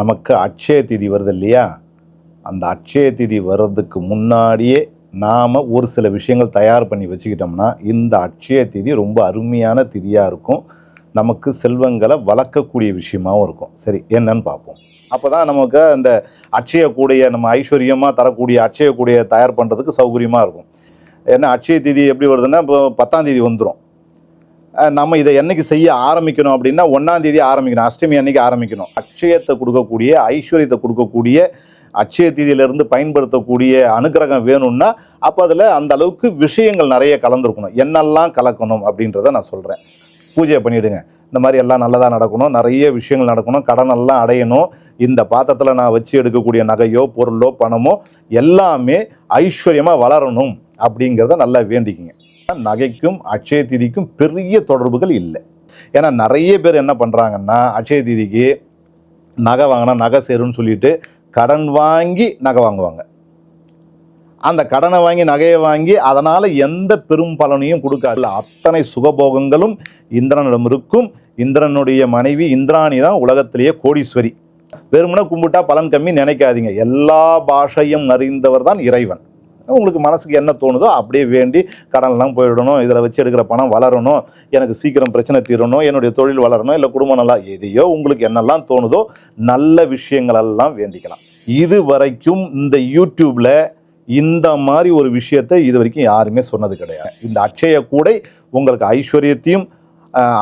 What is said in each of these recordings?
நமக்கு அட்சய திதி வருது இல்லையா? அந்த அட்சய திதி வர்றதுக்கு முன்னாடியே நாம் ஒரு சில விஷயங்கள் தயார் பண்ணி வச்சுக்கிட்டோம்னா இந்த அட்சய திதி ரொம்ப அருமையான திதியாக இருக்கும். நமக்கு செல்வங்களை வளர்க்கக்கூடிய விஷயமாவும் இருக்கும். சரி என்னன்னு பார்ப்போம். அப்போ தான் நமக்கு அந்த அட்சய கூடைய நம்ம ஐஸ்வர்யமாக தரக்கூடிய அட்சய கூடைய தயார் பண்ணுறதுக்கு சௌகரியமாக இருக்கும். ஏன்னா அட்சய திதி எப்படி வருதுன்னா இப்போ பத்தாம் தேதி வந்துடும் நம்ம இதை என்னைக்கு செய்ய ஆரம்பிக்கணும் அப்படின்னா ஒன்றாம் தேதி ஆரம்பிக்கணும். அஷ்டமி அன்னைக்கு ஆரம்பிக்கணும். அட்சயத்தை கொடுக்கக்கூடிய ஐஸ்வர்யத்தை கொடுக்கக்கூடிய அட்சய தீதியிலிருந்து பயன்படுத்தக்கூடிய அனுக்கிரகம் வேணும்னா அப்போ அதில் அந்த அளவுக்கு விஷயங்கள் நிறைய கலந்துருக்கணும். என்னெல்லாம் கலக்கணும் அப்படின்றத நான் சொல்கிறேன் பூஜையை பண்ணிவிடுங்க இந்த மாதிரி எல்லாம் நல்லதாக நடக்கணும். நிறைய விஷயங்கள் நடக்கணும். கடனெல்லாம் அடையணும். இந்த பாத்திரத்தில் நான் வச்சு எடுக்கக்கூடிய நகையோ பொருளோ பணமோ எல்லாமே ஐஸ்வர்யமாக வளரணும் அப்படிங்கிறத நல்லா வேண்டிக்கிங்க. நகைக்கும் அட்சய திதிக்கும் பெரிய தொடர்புகள் இல்லை. ஏன்னா நிறைய பேர் என்ன பண்ணுறாங்கன்னா அட்சய திதிக்கு நகை வாங்கினா நகை சேரும்னு சொல்லிட்டு கடன் வாங்கி நகை வாங்குவாங்க. அந்த கடனை வாங்கி நகையை வாங்கி அதனால் எந்த பெரும் பலனையும் கொடுக்காது. அத்தனை சுகபோகங்களும் இந்திரனிடம் இருக்கும். இந்திரனுடைய மனைவி இந்திராணி தான் உலகத்திலேயே கோடீஸ்வரி. வெறுமனை கும்பிட்டா பலன் கம்மி நினைக்காதீங்க. எல்லா பாஷையும் அறிந்தவர் தான் இறைவன். உங்களுக்கு மனசுக்கு என்ன தோணுதோ அப்படியே வேண்டி கடன்லாம் போயிடணும் இதில் வச்சு எடுக்கிற பணம் வளரணும் எனக்கு சீக்கிரம் பிரச்சனை தீரணும் என்னுடைய தொழில் வளரணும் இல்லை குடும்பம் நல்லா எதையோ உங்களுக்கு என்னெல்லாம் தோணுதோ நல்ல விஷயங்களெல்லாம் வேண்டிக்கலாம். இது வரைக்கும் இந்த யூடியூப்பில் இந்த மாதிரி ஒரு விஷயத்தை இது வரைக்கும் யாருமே சொன்னது கிடையாது. இந்த அட்சய கூடை உங்களுக்கு ஐஸ்வர்யத்தையும்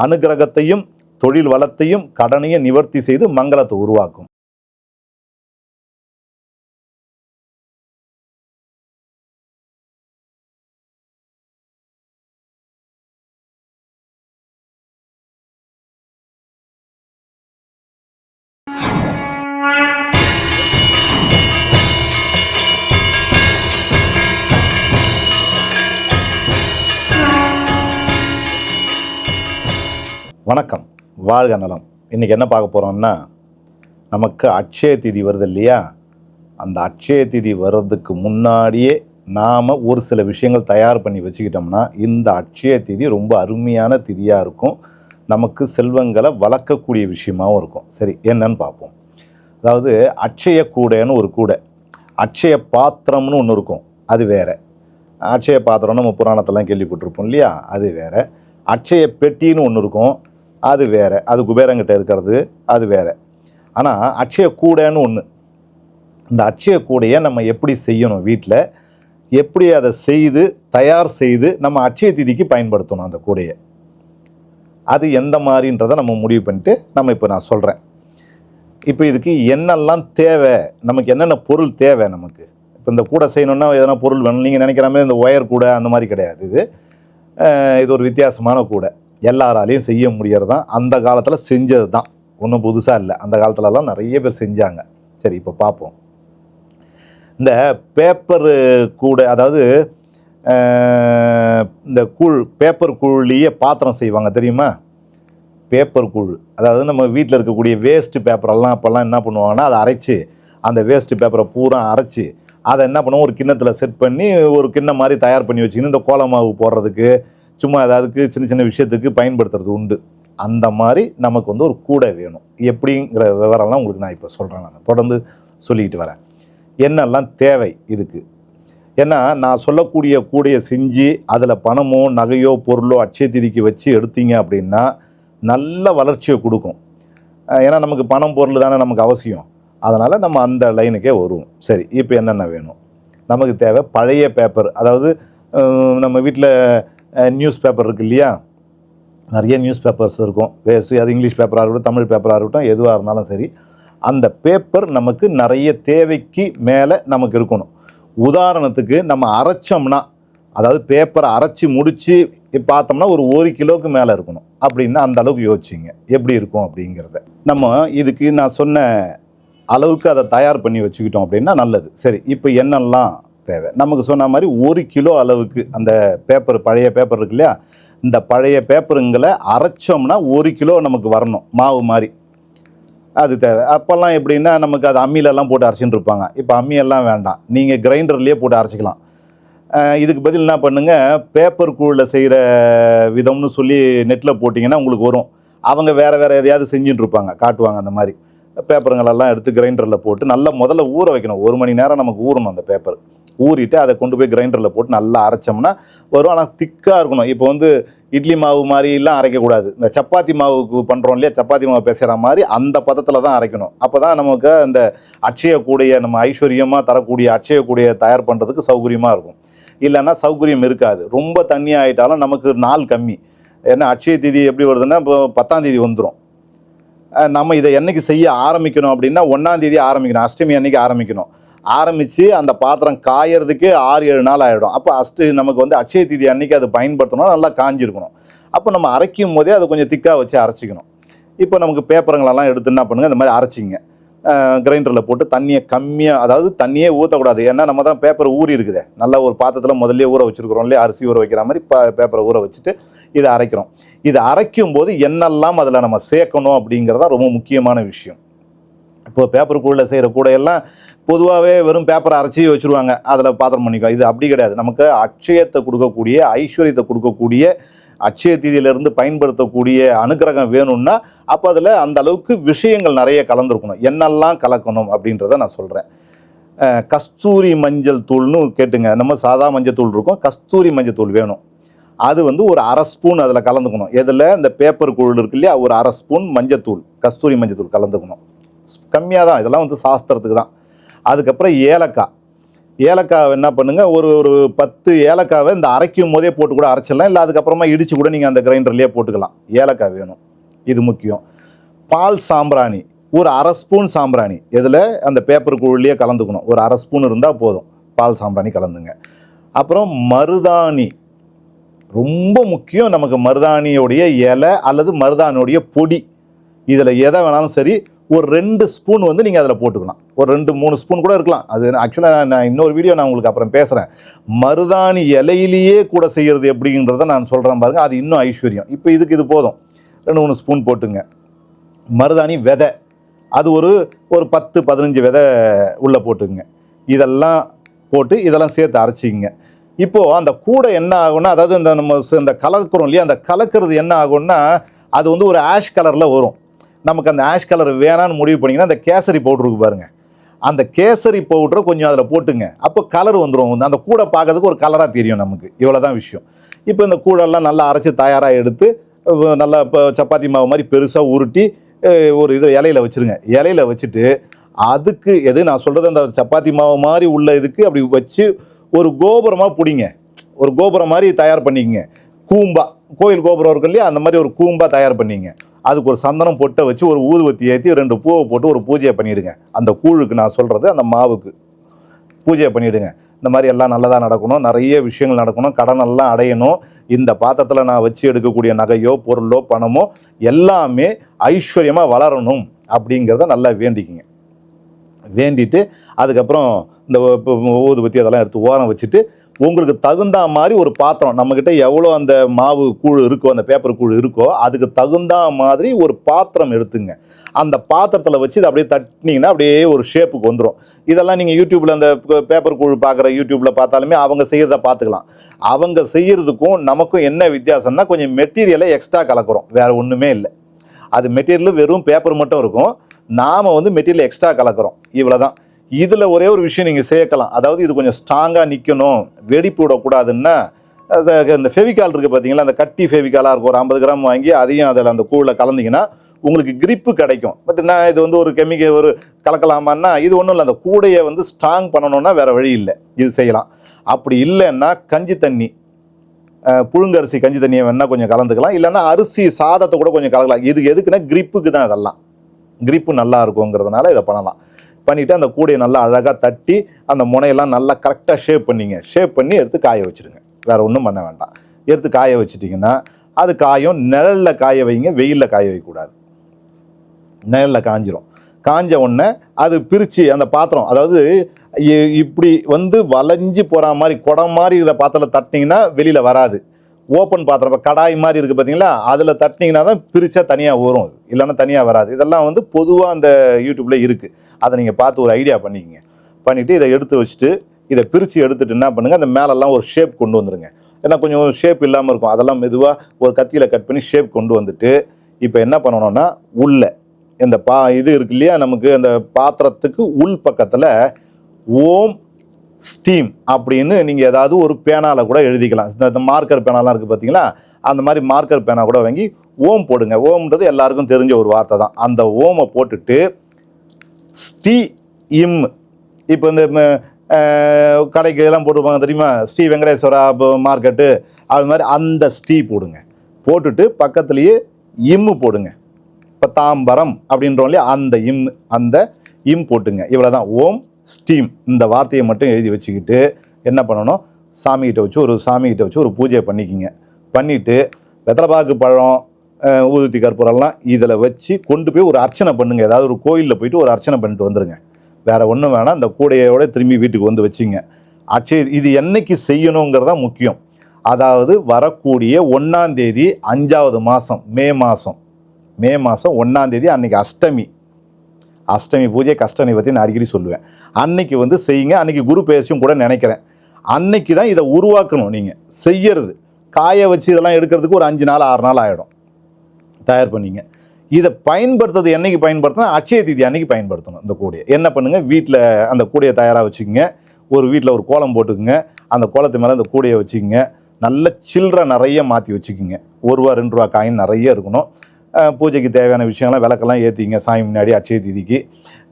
அனுகிரகத்தையும் தொழில் வளத்தையும் கடனையும் நிவர்த்தி செய்து மங்களத்தை உருவாக்கும். வணக்கம். வாழ்க நலம். இன்றைக்கி என்ன பார்க்க போகிறோம்னா நமக்கு அட்சய திதி வருது இல்லையா? அந்த அட்சய திதி வர்றதுக்கு முன்னாடியே நாம் ஒரு சில விஷயங்கள் தயார் பண்ணி வச்சுக்கிட்டோம்னா இந்த அட்சய திதி ரொம்ப அருமையான திதியாக இருக்கும். நமக்கு செல்வங்களை வளர்க்கக்கூடிய விஷயமாவும் இருக்கும். சரி என்னன்னு பார்ப்போம். அதாவது அட்சய கூடைன்னு ஒரு கூடை. அட்சய பாத்திரம்னு ஒன்று இருக்கும். அது வேறு. அட்சய பாத்திரம் நம்ம புராணத்தெல்லாம் கேள்விப்பட்டிருப்போம் இல்லையா? அது வேறு. அட்சய பெட்டின்னு ஒன்று இருக்கும். அது வேறு. அது குபேரங்கிட்ட இருக்கிறது அது வேற. ஆனால் அட்சய கூடைன்னு ஒன்று இந்த அட்சய கூடையை நம்ம எப்படி செய்யணும் வீட்டில் எப்படி அதை செய்து தயார் செய்து நம்ம அட்சய திதிக்கு பயன்படுத்தணும் அந்த கூடையை? அது எந்த மாதிரின்றதை நம்ம முடிவு பண்ணிட்டு நம்ம இப்போ நான் சொல்கிறேன் இப்போ இதுக்கு என்னெல்லாம் தேவை? நமக்கு என்னென்ன பொருள் தேவை நமக்கு? இப்போ இந்த கூடை செய்யணுன்னா எதனா பொருள் வேணும். நீங்கள் நினைக்கிற மாதிரி இந்த ஒயர் கூடை அந்த மாதிரி கிடையாது இது. இது ஒரு வித்தியாசமான கூடை. எல்லாராலையும் செய்ய முடியறது தான் அந்த காலத்தில் செஞ்சது தான் ஒன்றும் புதுசாக இல்லை. அந்த காலத்துலலாம் நிறைய பேர் செஞ்சாங்க. சரி இப்போ பார்ப்போம் இந்த பேப்பர் கூடை அதாவது இந்த கூழ் பேப்பர் கூழ்லேயே பாத்திரம் செய்வாங்க தெரியுமா? பேப்பர் கூழ். அதாவது நம்ம வீட்டில் இருக்கக்கூடிய வேஸ்ட்டு பேப்பரெல்லாம் அப்போல்லாம் என்ன பண்ணுவாங்கன்னா அதை அரைச்சி அந்த வேஸ்ட்டு பேப்பரை பூரா அரைச்சி அதை என்ன பண்ணுவோம்? ஒரு கிண்ணத்தில் செட் பண்ணி ஒரு கிண்ணம் மாதிரி தயார் பண்ணி வச்சுக்கின்னு இந்த கோலமாவு போடுறதுக்கு சும்மா ஏதாவதுக்கு சின்ன சின்ன விஷயத்துக்கு பயன்படுத்துறது உண்டு. அந்த மாதிரி நமக்கு வந்து ஒரு கூடை வேணும். எப்படிங்கிற விவரம்லாம் உங்களுக்கு நான் இப்போ சொல்கிறேன் நான். தொடர்ந்து சொல்லிக்கிட்டு வரேன். என்னெல்லாம் தேவை இதுக்கு? ஏன்னா நான் சொல்லக்கூடிய கூடையை செஞ்சு அதில் பணமோ நகையோ பொருளோ அட்சய திதிக்கு வச்சு எடுத்தீங்க அப்படின்னா நல்ல வளர்ச்சியை கொடுக்கும். ஏன்னா நமக்கு பணம் பொருள் தானே நமக்கு அவசியம். அதனால் நம்ம அந்த லைனுக்கே வருவோம். சரி இப்போ என்னென்ன வேணும்? நமக்கு தேவை பழைய பேப்பர் அதாவது நம்ம வீட்டில் நியூஸ் பேப்பர் இருக்குது இல்லையா? நிறைய நியூஸ் பேப்பர்ஸ் இருக்கும். வேஸ்ட் அது இங்கிலீஷ் பேப்பராக இருக்கட்டும் தமிழ் பேப்பராக இருக்கட்டும் எதுவாக இருந்தாலும் சரி அந்த பேப்பர் நமக்கு நிறைய தேவைக்கு மேலே நமக்கு இருக்கணும். உதாரணத்துக்கு நம்ம அரைச்சோம்னா அதாவது பேப்பரை அரைச்சி முடித்து பார்த்தோம்னா ஒரு ஒரு கிலோவுக்கு மேலே இருக்கணும். அப்படின்னா அந்த அளவுக்கு யோசிச்சிங்க. எப்படி இருக்கும் அப்படிங்கிறத. நம்ம இதுக்கு நான் சொன்ன அளவுக்கு அதை தயார் பண்ணி வச்சுக்கிட்டோம் அப்படின்னா நல்லது. சரி இப்போ என்னெல்லாம் தேவை. நமக்கு சொன்ன மாதிரி ஒரு கிலோ அளவுக்கு அந்த பேப்பர் பழைய பேப்பர் இருக்கு இல்லையா? இந்த பழைய பேப்பருங்களை அரைச்சோம்னா ஒரு கிலோ நமக்கு வரணும் மாவு மாதிரி. அது தேவை. அப்போல்லாம் எப்படின்னா நமக்கு அது அம்மியிலலாம் போட்டு அரைச்சின்னு இருப்பாங்க. இப்போ அம்மியெல்லாம் வேண்டாம். நீங்கள் கிரைண்டர்லேயே போட்டு அரைச்சிக்கலாம். இதுக்கு பதில் என்ன பண்ணுங்கள் பேப்பர் கூழில் செய்கிற விதம்னு சொல்லி நெட்டில் போட்டிங்கன்னா உங்களுக்கு வரும். அவங்க வேறு வேறு எதையாவது செஞ்சுட்டு இருப்பாங்க. காட்டுவாங்க அந்த மாதிரி. பேப்பருங்களெல்லாம் எடுத்து கிரைண்டரில் போட்டு நல்லா முதல்ல ஊற வைக்கணும். ஒரு மணி நேரம் நமக்கு ஊறணும் அந்த பேப்பர் ஊறிட்டு அதை கொண்டு போய் கிரைண்டரில் போட்டு நல்லா அரைச்சோம்னா வரும். ஆனால் திக்காக இருக்கணும். இப்போ வந்து இட்லி மாவு மாதிரிலாம் அரைக்கக்கூடாது. இந்த சப்பாத்தி மாவுக்கு பண்ணுறோம் இல்லையா? சப்பாத்தி மாவு பேசுகிற மாதிரி அந்த பதத்தில் தான் அரைக்கணும். அப்போ தான் நமக்கு அந்த அட்சய நம்ம ஐஸ்வர்யமாக தரக்கூடிய அட்சய தயார் பண்ணுறதுக்கு சௌகரியமாக இருக்கும். இல்லைன்னா சௌகரியம் இருக்காது. ரொம்ப தண்ணி ஆகிட்டாலும் நமக்கு நாள் கம்மி. ஏன்னா அட்சய தேதி எப்படி வருதுன்னா இப்போ பத்தாம் தேதி வந்துடும் நம்ம இதை என்னைக்கு செய்ய ஆரம்பிக்கணும் அப்படின்னா ஒன்றாந்தேதி ஆரம்பிக்கணும். அஷ்டமி அன்னைக்கு ஆரம்பிக்கணும். ஆரம்பித்து அந்த பாத்திரம் காயறதுக்கு ஆறு ஏழு நாள் ஆகிடும் அப்போ அஸ்ட்டு நமக்கு வந்து அட்சய தீதி அன்னைக்கு அதை பயன்படுத்தணும் நல்லா காஞ்சிருக்கணும். அப்போ நம்ம அரைக்கும் போதே அதை கொஞ்சம் திக்காக வச்சு அரைச்சிக்கணும். இப்போ நமக்கு பேப்பருங்களெல்லாம் எடுத்து என்ன பண்ணுங்கள் இந்த மாதிரி அரைச்சிங்க. கிரைண்டரில் போட்டு தண்ணியை கம்மியாக அதாவது தண்ணியே ஊற்றக்கூடாது ஏன்னா நம்ம தான் பேப்பர் ஊறி இருக்குதே. நல்லா ஒரு பாத்திரத்தில் முதல்ல ஊற வச்சுருக்குறோம் இல்லையா? அரிசி ஊற வைக்கிற மாதிரி ப பேப்பரை ஊற வச்சுட்டு இதை அரைக்கிறோம். இதை அரைக்கும் போது என்னெல்லாம் அதில் நம்ம சேர்க்கணும் அப்படிங்கிறது தான் ரொம்ப முக்கியமான விஷயம். இப்போ பேப்பர் செய்கிற கூடையெல்லாம் பொதுவாகவே வெறும் பேப்பரை அரைச்சி வச்சுருவாங்க. அதில் பாத்திரம் பண்ணிக்கோ. இது அப்படி கிடையாது. நமக்கு அட்சயத்தை கொடுக்கக்கூடிய ஐஸ்வர்யத்தை கொடுக்கக்கூடிய அட்சய தீதியிலிருந்து பயன்படுத்தக்கூடிய அனுக்கிரகம் வேணும்னா அப்போ அதில் அந்த அளவுக்கு விஷயங்கள் நிறைய கலந்துருக்கணும். என்னெல்லாம் கலக்கணும் அப்படின்றத நான் சொல்கிறேன் கஸ்தூரி மஞ்சள் தூள்னு கேட்டுங்க. நம்ம சாதா மஞ்சள் தூள் இருக்கும். கஸ்தூரி மஞ்சள் தூள் வேணும். அது வந்து ஒரு அரை ஸ்பூன் அதில் கலந்துக்கணும். எதில்? இந்த பேப்பர் கூழ் இருக்கு இல்லையா? ஒரு அரை ஸ்பூன் மஞ்சத்தூள் கஸ்தூரி மஞ்சத்தூள் கலந்துக்கணும். கம்மியாக தான் இதெல்லாம் வந்து சாஸ்திரத்துக்கு தான். அதுக்கப்புறம் ஏலக்காய். ஏலக்காவை என்ன பண்ணுங்கள் ஒரு ஒரு பத்து ஏலக்காவை இந்த அரைக்கும் போதே போட்டு கூட அரைச்சிடலாம். இல்லை அதுக்கப்புறமா இடித்து கூட நீங்கள் அந்த கிரைண்டர்லேயே போட்டுக்கலாம். ஏலக்காய் வேணும். இது முக்கியம். பால் சாம்பிராணி. ஒரு அரை ஸ்பூன் சாம்பிராணி. இதில் அந்த பேப்பர் கலந்துக்கணும். ஒரு அரை ஸ்பூன் இருந்தால் போதும். பால் சாம்பிராணி கலந்துங்க. அப்புறம் மருதாணி. ரொம்ப முக்கியம் நமக்கு மருதாணியோடைய இலை அல்லது மருதாணியோடைய பொடி. இதில் எதை வேணாலும் சரி ஒரு ரெண்டு ஸ்பூன் வந்து நீங்கள் அதில் போட்டுக்கலாம். ஒரு ரெண்டு மூணு ஸ்பூன் கூட இருக்கலாம். அது ஆக்சுவலாக நான் இன்னொரு வீடியோ நான் உங்களுக்கு அப்புறம் பேசுகிறேன் மருதாணி இலையிலேயே கூட செய்கிறது எப்படிங்கிறத நான் சொல்கிறேன் பாருங்கள் அது இன்னும் ஐஸ்வர்யம். இப்போ இதுக்கு இது போதும். ரெண்டு மூணு ஸ்பூன் போட்டுங்க. மருதாணி விதை. அது ஒரு ஒரு பத்து பதினஞ்சு விதை உள்ளே போட்டுங்க. இதெல்லாம் போட்டு இதெல்லாம் சேர்த்து அரைச்சிங்க. இப்போது அந்த கூடை என்ன ஆகும்னா அதாவது இந்த நம்ம இந்த கலக்கிறோம் இல்லையா? அந்த கலக்கிறது என்ன ஆகும்னா அது வந்து ஒரு ஆஷ் கலரில் வரும். நமக்கு அந்த ஆஷ் கலர் வேணான்னு முடிவு பண்ணிங்கன்னா அந்த கேசரி பவுடர் இருக்கு அந்த கேசரி பவுடரை கொஞ்சம் அதில் போட்டுங்க. அப்போ கலர் வந்துடும் அந்த கூடை பார்க்கறதுக்கு ஒரு கலராக தெரியும் நமக்கு. இவ்வளோ தான் விஷயம். இப்போ இந்த கூடெல்லாம் நல்லா அரைச்சி தயாராக எடுத்து நல்லா இப்போ சப்பாத்தி மாவு மாதிரி பெருசாக உருட்டி ஒரு இது இலையில வச்சுருங்க. இலையில வச்சுட்டு அதுக்கு எது நான் சொல்கிறது அந்த சப்பாத்தி மாவு மாதிரி உள்ள இதுக்கு அப்படி வச்சு ஒரு கோபுரமாக பிடிங்க. ஒரு கோபுரம் மாதிரி தயார் பண்ணிக்கங்க. கூம்பா. கோயில் கோபுரம் இருக்கு இல்லையா? அந்த மாதிரி ஒரு கூம்பா தயார் பண்ணிங்க. அதுக்கு ஒரு சந்தனம் பொட்டை வச்சு ஒரு ஊதுவத்தி ஏற்றி ரெண்டு பூவை போட்டு ஒரு பூஜையை பண்ணிவிடுங்க அந்த கூழுக்கு நான் சொல்கிறது அந்த மாவுக்கு. பூஜையை பண்ணிவிடுங்க இந்த மாதிரி எல்லாம் நல்லதாக நடக்கணும். நிறைய விஷயங்கள் நடக்கணும். கடன் எல்லாம் அடையணும். இந்த பாத்திரத்தில் நான் வச்சு எடுக்கக்கூடிய நகையோ பொருளோ பணமோ எல்லாமே ஐஸ்வர்யமாக வளரணும் அப்படிங்கிறத நல்லா வேண்டிக்கிங்க. வேண்டிட்டு அதுக்கப்புறம் இந்த இப்போ ஊதுபத்தி அதெல்லாம் எடுத்து ஓரம் வச்சுட்டு உங்களுக்கு தகுந்த மாதிரி ஒரு பாத்திரம் நம்மக்கிட்ட எவ்வளோ அந்த மாவு கூழ் இருக்கோ அந்த பேப்பர் கூழ் இருக்கோ அதுக்கு தகுந்த மாதிரி ஒரு பாத்திரம் எடுத்துங்க. அந்த பாத்திரத்தில் வச்சு இதை அப்படியே தட்டினீங்கன்னா அப்படியே ஒரு ஷேப்புக்கு வந்துடும் இதெல்லாம் நீங்கள் யூடியூப்பில் அந்த பேப்பர் கூழ் பார்க்குற யூடியூப்பில் பார்த்தாலுமே அவங்க செய்கிறத பார்த்துக்கலாம். அவங்க செய்கிறதுக்கும் நமக்கும் என்ன வித்தியாசம்னா கொஞ்சம் மெட்டீரியலை எக்ஸ்ட்ரா கலக்குறோம். வேறு ஒன்றுமே இல்லை. அது மெட்டீரியல் வெறும் பேப்பர் மட்டும் இருக்கும். நாம் வந்து மெட்டீரியல் எக்ஸ்ட்ரா கலக்குறோம். இவ்வளோ தான் இதில் ஒரே ஒரு விஷயம் நீங்கள் சேர்க்கலாம். அதாவது இது கொஞ்சம் ஸ்ட்ராங்காக நிற்கணும் வெடிப்பு விடக்கூடாதுன்னா அது இந்த ஃபெவிகால் இருக்குது பார்த்தீங்களா அந்த கட்டி ஃபெவிகாலாக இருக்கும். ஒரு ஐம்பது கிராம் வாங்கி அதையும் அதில் அந்த கூழில் கலந்தீங்கன்னா உங்களுக்கு கிரிப்பு கிடைக்கும். பட் நான் இது வந்து ஒரு கெமிக்கல் ஒரு கலக்கலாமான்னா இது ஒன்றும் இல்லை. அந்த கூடையை வந்து ஸ்ட்ராங் பண்ணணும்னா வேறு வழி இல்லை. இது செய்யலாம். அப்படி இல்லைன்னா கஞ்சி தண்ணி புழுங்கரிசி கஞ்சி தண்ணியை வேணால் கொஞ்சம் கலந்துக்கலாம். இல்லைன்னா அரிசி சாதத்தை கூட கொஞ்சம் கலக்கலாம். இது எதுக்குன்னா கிரிப்புக்கு தான் இதெல்லாம். கிரிப்பு நல்லா இருக்குங்கிறதுனால இதை பண்ணலாம். பண்ணிவிட்டு அந்த கூடையை நல்லா அழகாக தட்டி அந்த முனையெல்லாம் நல்லா கரெக்டாக ஷேப் பண்ணிங்க. ஷேப் பண்ணி எடுத்து காய வச்சுருங்க வேறு ஒன்றும் பண்ண வேண்டாம். எடுத்து காய வச்சிட்டிங்கன்னா அது காயும் நிழலில் காய வைங்க வெயிலில் காய வைக்கக்கூடாது. நிழலில் காஞ்சிரும். காஞ்ச உடனே அது பிரித்து அந்த பாத்திரம் அதாவது இ- இப்படி வந்து வளைஞ்சு போகிற மாதிரி குடம் மாதிரி இருக்கிற பாத்திரத்தில் தட்டினீங்கன்னா வெளியில் வராது. ஓப்பன் பாத்திரம் இப்போ கடாய் மாதிரி இருக்குது பார்த்தீங்களா அதில் தட்டினீங்கன்னா தான் பிரித்தா தனியாக வரும் அது. இல்லைன்னா தனியாக வராது. இதெல்லாம் வந்து பொதுவாக அந்த யூடியூப்பில் இருக்குது அதை நீங்கள் பார்த்து ஒரு ஐடியா பண்ணிக்கங்க. பண்ணிவிட்டு இதை எடுத்து வச்சுட்டு இதை பிரித்து எடுத்துட்டு என்ன பண்ணுங்கள் அந்த மேலெல்லாம் ஒரு ஷேப் கொண்டு வந்துடுங்க ஏன்னா கொஞ்சம் ஷேப் இல்லாமல் இருக்கும். அதெல்லாம் மெதுவாக ஒரு கத்தியில் கட் பண்ணி ஷேப் கொண்டு வந்துட்டு இப்போ என்ன பண்ணணும்னா உள்ளே இந்த பா இது இருக்கு இல்லையா நமக்கு அந்த பாத்திரத்துக்கு உள் பக்கத்தில் ஓம் ஸ்டீம் அப்படின்னு நீங்கள் ஏதாவது ஒரு பேனாவில் கூட எழுதிக்கலாம். இந்த- இந்த மார்க்கர் பேனாலாம் இருக்குது பார்த்தீங்களா அந்த மாதிரி மார்க்கர் பேனா கூட வாங்கி ஓம் போடுங்க. ஓம்ன்றது எல்லாருக்கும் தெரிஞ்ச ஒரு வார்த்தை தான். அந்த ஓமை போட்டுட்டு ஸ்டீ இம் இப்போ இந்த கடைக்கு எல்லாம் போட்டுருப்பாங்க தெரியுமா? ஸ்ரீ வெங்கடேஸ்வரா மார்க்கெட்டு அது மாதிரி அந்த ஸ்டீ போடுங்க. போட்டுட்டு பக்கத்துலேயே இம்மு போடுங்க. இப்போ தாம்பரம் அப்படின்றோம் இல்லையா? அந்த இம் அந்த இம் போட்டுங்க. இவ்வளோ தான் ஓம் ஸ்டீம் இந்த வார்த்தையை மட்டும் எழுதி வச்சுக்கிட்டு என்ன பண்ணணும்? சாமிகிட்ட வச்சு ஒரு சாமிகிட்ட வச்சு ஒரு பூஜையை பண்ணிக்கிங்க. பண்ணிவிட்டு வெத்தலைப்பாக்கு பழம் ஊதுத்தி கற்பூரம்லாம் இதில் வச்சு கொண்டு போய் ஒரு அர்ச்சனை பண்ணுங்க. ஏதாவது ஒரு கோயிலில் போயிட்டு ஒரு அர்ச்சனை பண்ணிட்டு வந்துடுங்க வேறு ஒன்றும் வேணாம். இந்த கூடையோட திரும்பி வீட்டுக்கு வந்து வச்சுங்க. அட்சய இது என்னைக்கு செய்யணுங்கிறது தான் முக்கியம். அதாவது வரக்கூடிய ஒன்றாந்தேதி அஞ்சாவது மாதம் மே மாதம் மே மாதம் ஒன்றாந்தேதி அன்றைக்கி அஷ்டமி. அஷ்டமி பூஜை கஷ்டமி பற்றி நான் அடிக்கடி சொல்லுவேன். அன்னைக்கு வந்து செய்யுங்க. அன்னைக்கு குரு பயிற்சியும் கூட நினைக்கிறேன். அன்னைக்கு தான் இதை உருவாக்கணும் நீங்கள் செய்யறது. காய வச்சு இதெல்லாம் எடுக்கிறதுக்கு ஒரு அஞ்சு நாள் ஆறு நாள் ஆகிடும் தயார் பண்ணிங்க. இதை பயன்படுத்துறது என்னைக்கு பயன்படுத்தணும்? அட்சய தீதி அன்னைக்கு பயன்படுத்தணும் இந்த கூடையை. என்ன பண்ணுங்கள் வீட்டில் அந்த கூடையை தயாராக வச்சுக்கோங்க. ஒரு வீட்டில் ஒரு கோலம் போட்டுக்குங்க. அந்த கோலத்து மேலே அந்த கூடையை வச்சுக்கோங்க. நல்ல சில்லறை நிறைய மாற்றி வச்சுக்கோங்க. ஒரு ரூபா ரெண்டு ரூபா காயின் நிறைய இருக்கணும். பூஜைக்கு தேவையான விஷயம்லாம் விளக்கெல்லாம் ஏற்றிங்க சாமி முன்னாடி அட்சய திதிக்கு.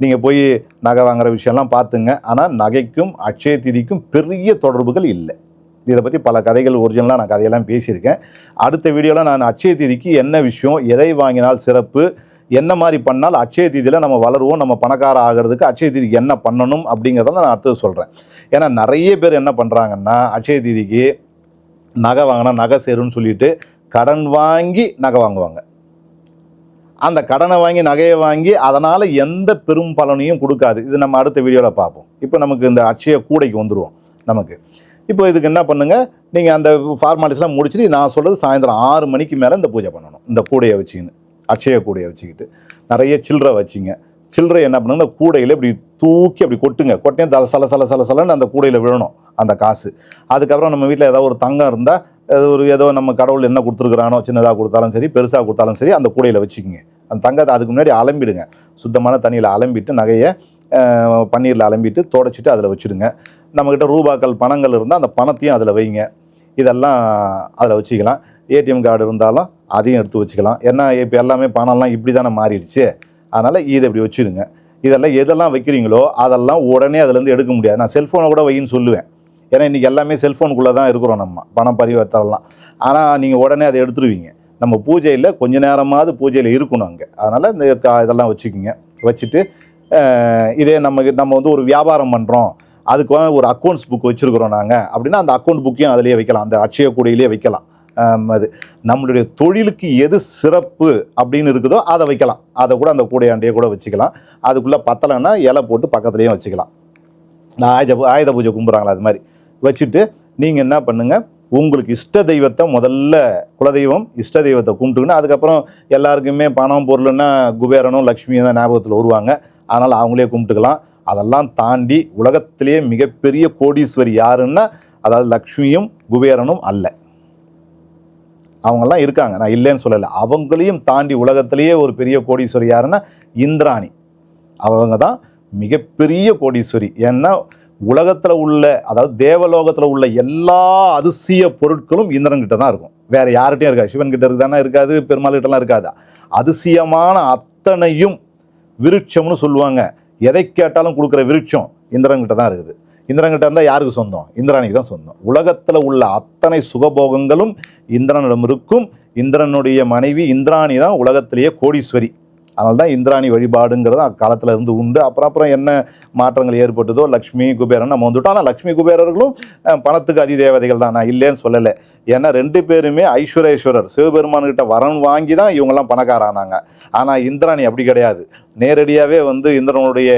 நீங்கள் போய் நகை வாங்குகிற விஷயம்லாம் பார்த்துங்க ஆனால் நகைக்கும் அட்சய திதிக்கும் பெரிய தொடர்புகள் இல்லை. இதை பற்றி பல கதைகள் ஒரிஜினலாக நான் கதையெல்லாம் பேசியிருக்கேன். அடுத்த வீடியோவில் நான் அட்சய திதிக்கு என்ன விஷயம் எதை வாங்கினால் சிறப்பு என்ன மாதிரி பண்ணால் அட்சய திதியில் நம்ம வளருவோம் நம்ம பணக்கார ஆகிறதுக்கு அட்சய திதிக்கு என்ன பண்ணணும் அப்படிங்கிறத நான் அடுத்தது சொல்கிறேன் ஏன்னா நிறைய பேர் என்ன பண்ணுறாங்கன்னா அட்சய திதிக்கு நகை வாங்கினா நகை சேரும்னு சொல்லிட்டு கடன் வாங்கி நகை வாங்குவாங்க. அந்த கடனை வாங்கி நகையை வாங்கி அதனால் எந்த பெரும் பலனையும் கொடுக்காது. இது நம்ம அடுத்த வீடியோவில் பார்ப்போம். இப்போ நமக்கு இந்த அட்சய கூடைக்கு வந்துடுவோம் நமக்கு. இப்போ இதுக்கு என்ன பண்ணுங்கள் நீங்கள் அந்த ஃபார்மாலிட்டிஸ்லாம் முடிச்சுட்டு நான் சொல்கிறது சாயந்தரம் ஆறு மணிக்கு மேலே இந்த பூஜை பண்ணணும். இந்த கூடையை வச்சுக்கின்னு அட்சய கூடையை வச்சுக்கிட்டு. நிறைய சில்லறை வச்சிங்க. சில்லறை என்ன பண்ணுங்க? இந்த கூடையில் இப்படி தூக்கி அப்படி கொட்டுங்க. கொட்டையும் தல சல சல சல சலன்னு அந்த கூடையில் விழணும் அந்த காசு. அதுக்கப்புறம் நம்ம வீட்டில் ஏதாவது ஒரு தங்கம் இருந்தால் ஏதோ ஒரு ஏதோ நம்ம கடவுள் என்ன கொடுத்துருக்குறானோ சின்னதாக கொடுத்தாலும் சரி பெருசாக கொடுத்தாலும் சரி அந்த கூடையில் வச்சுக்கோங்க. அந்த தங்கத்தை அதுக்கு முன்னாடி அலம்பிடுங்க. சுத்தமான தண்ணியில் அலம்பிட்டு நகையை பன்னீரில் அலம்பிட்டு தொடச்சிட்டு அதில் வச்சுடுங்க. நம்மக்கிட்ட ரூபாக்கள் பணங்கள் இருந்தால் அந்த பணத்தையும் அதில் வைங்க. இதெல்லாம் அதில் வச்சுக்கலாம். ஏடிஎம் கார்டு இருந்தாலும் அதையும் எடுத்து வச்சுக்கலாம். ஏன்னா இப்போ எல்லாமே பணம்லாம் இப்படி தானே மாறிடுச்சு. அதனால் இதை இப்படி வச்சுருங்க இதெல்லாம் எதெல்லாம் வைக்கிறீங்களோ அதெல்லாம் உடனே அதுலேருந்து எடுக்க முடியாது. நான் செல்ஃபோனை கூட வைன்னு சொல்லுவேன். ஏன்னா இன்றைக்கி எல்லாமே செல்ஃபோனுக்குள்ளே தான் இருக்கிறோம் நம்ம. பணம் பரிவர்த்தனைலாம் ஆனால் நீங்கள் உடனே அதை எடுத்துருவீங்க. நம்ம பூஜையில் கொஞ்ச நேரமாவது பூஜையில் இருக்கணும் அங்கே. அதனால் இந்த கா- இதெல்லாம் வச்சுக்கிங்க. வச்சுட்டு இதே நம்ம நம்ம வந்து ஒரு வியாபாரம் பண்ணுறோம் அதுக்கு ஒரு அக்கௌண்ட்ஸ் புக் வச்சுருக்குறோம் நாங்கள் அப்படின்னா அந்த அக்கௌண்ட் புக்கையும் அதிலேயே வைக்கலாம். அந்த அட்சய கூடையிலே வைக்கலாம். அது. நம்மளுடைய தொழிலுக்கு எது சிறப்பு அப்படின்னு இருக்குதோ அதை வைக்கலாம். அதை கூட அந்த கூடையாண்டையே கூட வச்சுக்கலாம். அதுக்குள்ளே பத்தலைன்னா இலை போட்டு பக்கத்துலேயும் வச்சுக்கலாம். இந்த ஆயுத பூ- ஆயுத பூஜை கும்பிட்றாங்களா அது மாதிரி. வச்சுட்டு நீங்கள் என்ன பண்ணுங்கள் உங்களுக்கு இஷ்ட தெய்வத்தை முதல்ல குலதெய்வம் இஷ்ட தெய்வத்தை கும்பிட்டுக்கணும் அதுக்கப்புறம் எல்லாருக்குமே பணம் பொருள்னா குபேரனும் லக்ஷ்மியும் தான் ஞாபகத்தில் வருவாங்க. அதனால் அவங்களே கும்பிட்டுக்கலாம். அதெல்லாம் தாண்டி உலகத்திலேயே மிகப்பெரிய கோடீஸ்வரி யாருன்னா அதாவது லக்ஷ்மியும் குபேரனும் அல்ல. அவங்கெல்லாம் இருக்காங்க. நான் இல்லைன்னு சொல்லலை. அவங்களையும் தாண்டி உலகத்திலேயே ஒரு பெரிய கோடீஸ்வரி யாருன்னா இந்திராணி. அவங்க தான் மிகப்பெரிய கோடீஸ்வரி. ஏன்னா உலகத்தில் உள்ள அதாவது தேவலோகத்தில் உள்ள எல்லா அதிசய பொருட்களும் இந்திரன்கிட்ட தான் இருக்கும். வேறு யார்கிட்டையும் இருக்காது. சிவன் கிட்ட இருக்குதானே இருக்காது பெருமாள்கிட்டலாம் இருக்காதா இருக்காது? அதிசயமான அத்தனையும் விருட்சம்னு சொல்லுவாங்க. எதை கேட்டாலும் கொடுக்குற விருட்சம் இந்திரன்கிட்ட தான் இருக்குது. இந்திரன்கிட்ட இருந்தால் யாருக்கு சொந்தம்? இந்திராணிக்கு தான் சொந்தம். உலகத்தில் உள்ள அத்தனை சுகபோகங்களும் இந்திரனிடம் இருக்கும். இந்திரனுடைய மனைவி இந்திராணி தான் உலகத்திலேயே கோடீஸ்வரி. அதனால தான் இந்திராணி வழிபாடுங்கிறது அக்காலத்தில் இருந்து உண்டு. அப்புறம் அப்புறம் என்ன மாற்றங்கள் ஏற்பட்டதோ லக்ஷ்மி குபேரன் நம்ம வந்துவிட்டோம் ஆனால் லக்ஷ்மி குபேரர்களும் பணத்துக்கு பணத்துக்கு அதிதேவதைகள் தான். நான் இல்லைன்னு சொல்லலை. ஏன்னா ரெண்டு பேருமே ஐஸ்வரேஸ்வரர் சிவபெருமான்கிட்ட வரன் வாங்கி தான் இவங்கெல்லாம் பணக்காரானாங்க. ஆனால் இந்திராணி அப்படி கிடையாது. நேரடியாகவே வந்து இந்திரனுடைய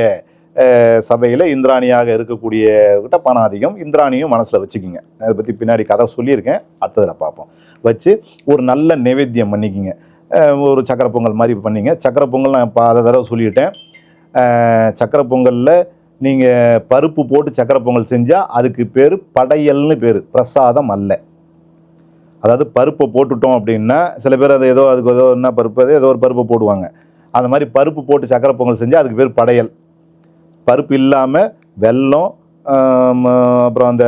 சபையில் இந்திராணியாக இருக்கக்கூடிய கிட்ட பணம் அதிகம். இந்திராணியும் மனசில் வச்சுக்கிங்க. அதை பற்றி பின்னாடி கதை சொல்லியிருக்கேன். அடுத்ததில் பார்ப்போம். வச்சு ஒரு நல்ல நைவேத்தியம் பண்ணிக்கிங்க. ஒரு சக்கரை பொங்கல் மாதிரி பண்ணிங்க. சக்கரை பொங்கல் நான் பல தடவை சொல்லிட்டேன். சக்கரை பொங்கலில் நீங்கள் பருப்பு போட்டு சக்கரை பொங்கல் செஞ்சால் அதுக்கு பேர் படையல்னு பேர். பிரசாதம் அல்ல. அதாவது பருப்பை போட்டுட்டோம் அப்படின்னா சில பேர் அது ஏதோ அதுக்கு ஏதோ என்ன பருப்பு அது ஏதோ ஒரு பருப்பை போடுவாங்க. அந்த மாதிரி பருப்பு போட்டு சக்கரை பொங்கல் செஞ்சால் அதுக்கு பேர் படையல். பருப்பு இல்லாமல் வெல்லம் அப்புறம் அந்த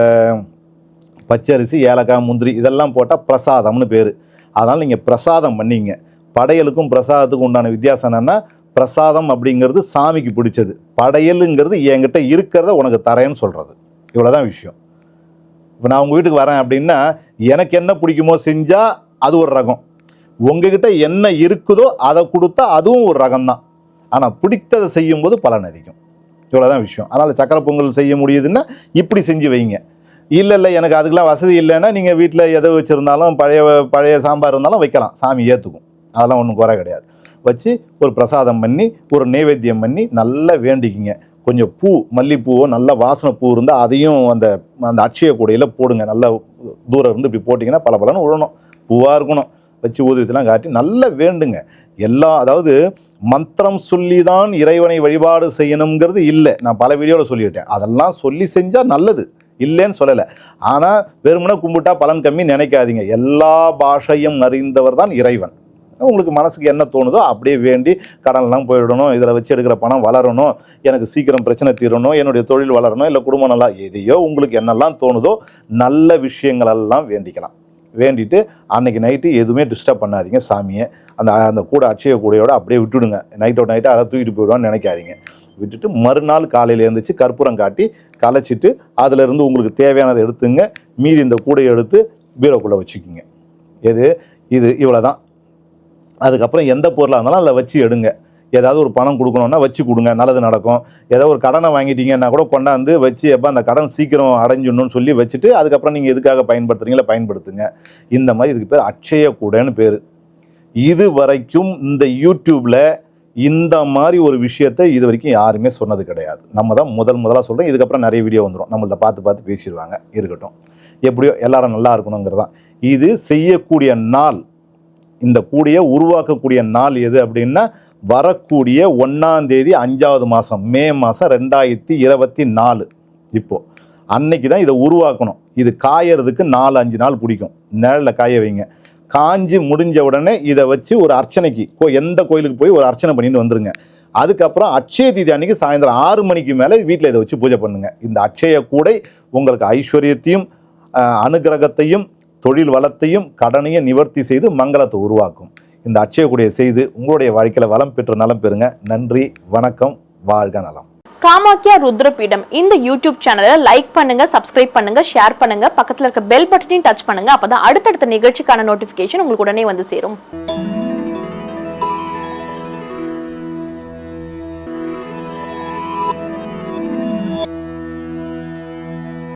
பச்சரிசி ஏலக்காய் முந்திரி இதெல்லாம் போட்டால் பிரசாதம்னு பேர். அதனால் நீங்கள் பிரசாதம் பண்ணிங்க. படையலுக்கும் பிரசாதத்துக்கும் உண்டான வித்தியாசம் என்னென்னா பிரசாதம் அப்படிங்கிறது சாமிக்கு பிடிச்சது. படையலுங்கிறது என்கிட்ட இருக்கிறத உனக்கு தரேன்னு சொல்கிறது இவ்வளோதான் விஷயம். இப்போ நான் உங்கள் வீட்டுக்கு வரேன் அப்படின்னா எனக்கு என்ன பிடிக்குமோ செஞ்சால் அது ஒரு ரகம். உங்ககிட்ட என்ன இருக்குதோ அதை கொடுத்தா அதுவும் ஒரு ரகம்தான். ஆனால் பிடித்ததை செய்யும்போது பலன் அதிகம். இவ்வளோதான் விஷயம். அதனால் சக்கரை பொங்கல் செய்ய முடியுதுன்னா இப்படி செஞ்சு வைங்க. இல்லை இல்லை எனக்கு அதுக்கெலாம் வசதி இல்லைன்னா நீங்கள் வீட்டில் எதை வச்சுருந்தாலும் பழைய பழைய சாம்பார் இருந்தாலும் வைக்கலாம். சாமி ஏற்றுக்கும் அதெல்லாம் ஒன்றும் குறை கிடையாது. வச்சு ஒரு பிரசாதம் பண்ணி ஒரு நைவேத்தியம் பண்ணி நல்லா வேண்டிக்கிங்க. கொஞ்சம் பூ மல்லிப்பூவோ நல்ல வாசனை பூ இருந்தால் அதையும் அந்த அந்த அட்சய கூடையில் போடுங்க. நல்லா தூரம் இருந்து இப்படி போட்டிங்கன்னா பல பலன்னு விழணும் பூவாக இருக்கணும். வச்சு ஊதுவத்தெல்லாம் காட்டி நல்லா வேண்டுங்க. எல்லா அதாவது மந்திரம் சொல்லி தான் இறைவனை வழிபாடு செய்யணுங்கிறது இல்லை. நான் பல வீடியோவில் சொல்லிவிட்டேன் அதெல்லாம் சொல்லி செஞ்சால் நல்லது. இல்லைன்னு சொல்லலை. ஆனால் வெறுமனே கும்பிட்டா பலன் கம்மி நினைக்காதீங்க. எல்லா பாஷையும் அறிந்தவர் தான் இறைவன். உங்களுக்கு மனசுக்கு என்ன தோணுதோ அப்படியே வேண்டி கடன்லாம் போயிடணும் இதில் வச்சு எடுக்கிற பணம் வளரணும் எனக்கு சீக்கிரம் பிரச்சனை தீரணும் என்னுடைய தொழில் வளரணும் இல்லை குடும்பம் நல்லா எதையோ உங்களுக்கு என்னெல்லாம் தோணுதோ நல்ல விஷயங்களெல்லாம் வேண்டிக்கலாம். வேண்டிட்டு அன்னைக்கு நைட்டு எதுவுமே டிஸ்டர்ப் பண்ணாதீங்க சாமியை. அந்த அந்த கூட அட்சய கூடையோடு அப்படியே விட்டுடுங்க. நைட்டோட நைட்டு அதை தூக்கிட்டு போயிடுவான்னு நினைக்காதீங்க. விட்டுட்டு மறுநாள் காலையில் எழுந்திரிச்சு கற்பூரம் காட்டி கலைச்சிட்டு அதிலிருந்து உங்களுக்கு தேவையானதை எடுத்துங்க. மீதி இந்த கூடையை எடுத்து பீரோக்குள்ளே வச்சுக்கோங்க. எது? இது இவ்வளோ தான் அதுக்கப்புறம் எந்த பொருளாக இருந்தாலும் அதில் வச்சு எடுங்க. ஏதாவது ஒரு பணம் கொடுக்கணுன்னா வச்சு கொடுங்க. நல்லது நடக்கும். ஏதோ ஒரு கடனை வாங்கிட்டீங்கன்னா கூட கொண்டாந்து வச்சு எப்போ அந்த கடன் சீக்கிரம் அடைஞ்சிடணும்னு சொல்லி வச்சுட்டு அதுக்கப்புறம் நீங்கள் எதுக்காக பயன்படுத்துறீங்களோ பயன்படுத்துங்க. இந்த மாதிரி இதுக்கு பேர் அட்சய கூடன்னு பேர். இது வரைக்கும் இந்த யூடியூப்பில் இந்த மாதிரி ஒரு விஷயத்தை இது வரைக்கும் யாருமே சொன்னது கிடையாது. நம்ம தான் முதல் முதலாக சொல்கிறோம் இதுக்கப்புறம் நிறைய வீடியோ வந்துடும் நம்மள்ட்ட பார்த்து பார்த்து பேசிடுவாங்க. இருக்கட்டும். எப்படியோ எல்லாரும் நல்லா இருக்கணுங்கிறது தான் இது செய்யக்கூடிய நாள் இந்த கூடையை உருவாக்கக்கூடிய நாள் எது அப்படின்னா வரக்கூடிய ஒன்றாம் தேதி அஞ்சாவது மாதம் மே மாதம் ரெண்டாயிரத்தி இருபத்தி நாலு. இப்போது அன்னைக்கு தான் இதை உருவாக்கணும். இது காயறதுக்கு நாலு அஞ்சு நாள் பிடிக்கும். நிழலில் காய வைங்க. காஞ்சி முடிஞ்ச உடனே இதை வச்சு ஒரு அர்ச்சனைக்கு கோ எந்த கோயிலுக்கு போய் ஒரு அர்ச்சனை பண்ணிட்டு வந்துருங்க. அதுக்கப்புறம் அட்சய தீதி அன்னைக்கு சாயந்தரம் ஆறு மணிக்கு மேலே வீட்டில் இதை வச்சு பூஜை பண்ணுங்கள் இந்த அட்சய கூடை உங்களுக்கு ஐஸ்வர்யத்தையும் அனுகிரகத்தையும் தொழில் வளத்தையும் கடனையும் நிவர்த்தி செய்து மங்களத்தை உருவாக்கும். இந்த அச்சயக்கூடிய செய்து உங்களுடைய வாழ்க்கையில் வளம் பெற்று நலம் பெறுங்க. நன்றி வணக்கம் வாழ்க நலம். காமாக்கியா ருத்ரபீடம். இந்த யூடியூப் சேனலை லைக் பண்ணுங்க சப்ஸ்கிரைப் பண்ணுங்க ஷேர் பண்ணுங்க. பக்கத்துல இருக்க பெல் பட்டனையும் டச் பண்ணுங்க. அப்பதான் அடுத்தடுத்த நிகழ்ச்சிக்கான நோட்டிபிகேஷன் உங்களுக்கு உடனே வந்து சேரும்.